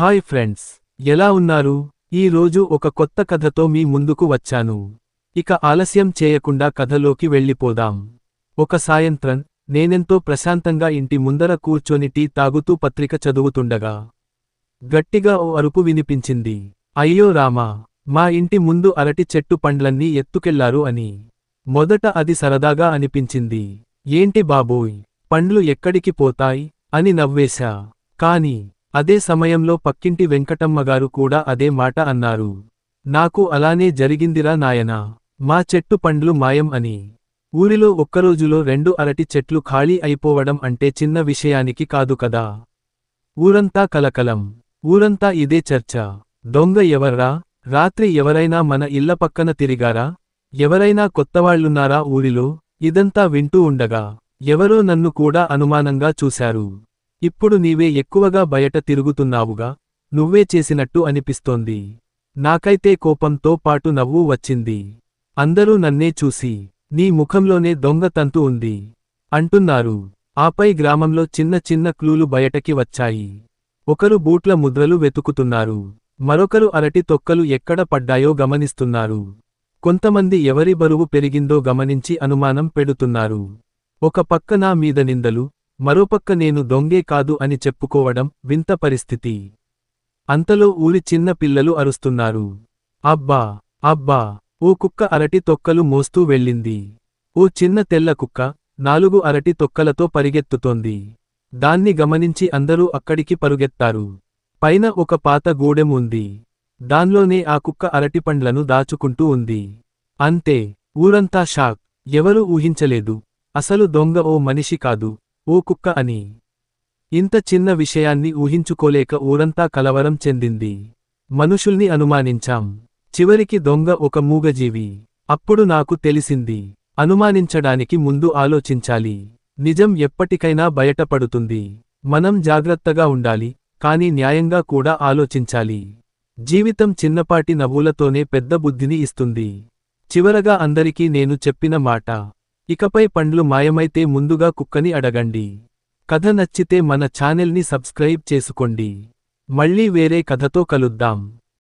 Hi friends ఎలా ఉన్నారు? ఈ రోజు ఒక కొత్త కథతో మీ ముందుకు వచ్చాను. ఇక ఆలస్యం చేయకుండా కథలోకి వెళ్ళిపోదాం. ఒక సాయంత్రం నేనెంతో ప్రశాంతంగా ఇంటి ముందర కూర్చొని టీ తాగుతూ పత్రిక చదువుతుండగా గట్టిగా ఓ అరుపు వినిపించింది. అయ్యో రామా మా ఇంటి ముందు అరటి చెట్టు పండ్లన్నీ ఎత్తుకెళ్ళారు అని. మొదట అది సరదాగా అనిపించింది. ఏంటి బాబోయ్ పండ్లు ఎక్కడికి పోతాయి? అని నవ్వేశా. కాని అదే సమయంలో పక్కింటి వెంకటమ్మగారు కూడా అదే మాట అన్నారు. నాకు అలానే జరిగిందిరా నాయనా మా చెట్టు పండ్లు మాయం అని. ఊరిలో ఒక్కరోజులో రెండు అరటి చెట్లు ఖాళీ అయిపోవడం అంటే చిన్న విషయానికి కాదు కదా. ఊరంతా కలకలం ఊరంతా ఇదే చర్చ. దొంగ ఎవర్రా రాత్రి ఎవరైనా మన ఇళ్ళ పక్కన తిరిగారా? ఎవరైనా కొత్తవాళ్ళున్నారా ఊరిలో? ఇదంతా వింటూ ఉండగా ఎవరో నన్ను కూడా అనుమానంగా చూశారు. ఇప్పుడు నీవే ఎక్కువగా బయట తిరుగుతున్నావుగా నువ్వే చేసినట్టు అనిపిస్తోంది. నాకైతే కోపంతో పాటు నవ్వు వచ్చింది. అందరూ నన్నే చూసి నీ ముఖంలోనే దొంగ తంతు ఉంది అంటున్నారు. ఆపై గ్రామంలో చిన్న చిన్న క్లూలు బయటకి వచ్చాయి. ఒకరు బూట్ల ముద్రలు వెతుకుతున్నారు. మరొకరు అరటి తొక్కలు ఎక్కడ పడ్డాయో గమనిస్తున్నారు. కొంతమంది ఎవరి బరువు పెరిగిందో గమనించి అనుమానం పెడుతున్నారు. ఒక పక్క నా మీద నిందలు మరోపక్క నేను దొంగే కాదు అని చెప్పుకోవడం వింత పరిస్థితి. అంతలో ఊరి చిన్న పిల్లలు అరుస్తున్నారు. అబ్బా! అబ్బా! ఓ కుక్క అరటి తొక్కలు మోస్తూ వెళ్ళింది. ఓ చిన్న తెల్ల కుక్క నాలుగు అరటి తొక్కలతో పరిగెత్తుతోంది. దాన్ని గమనించి అందరూ అక్కడికి పరుగెత్తారు. పైన ఒక పాత గూడెం ఉంది. దాన్లోనే ఆ కుక్క అరటిపండ్లను దాచుకుంటూ ఉంది. అంతే! ఊరంతా షాక్. ఎవరూ ఊహించలేదు. అసలు దొంగ ఓ మనిషి కాదు. ఓ కుక్క అని. ఇంత చిన్న విషయాన్ని ఊహించుకోలేక ఊరంతా కలవరం చెందింది. మనుషుల్ని అనుమానించాం. చివరికి దొంగ ఒక మూగజీవి. అప్పుడు నాకు తెలిసింది అనుమానించడానికి ముందు ఆలోచించాలి. నిజం ఎప్పటికైనా బయటపడుతుంది. మనం జాగ్రత్తగా ఉండాలి కాని న్యాయంగా కూడా ఆలోచించాలి. జీవితం చిన్నపాటి నవ్వులతోనే పెద్ద బుద్ధిని ఇస్తుంది. చివరగా అందరికీ నేను చెప్పిన మాట ఇకపై పండ్లు మాయమైతే ముందుగా కుక్కని అడగండి. కథ నచ్చితే మన ఛానెల్ని సబ్స్క్రైబ్ చేసుకోండి. మళ్ళీ వేరే కథతో కలుద్దాం.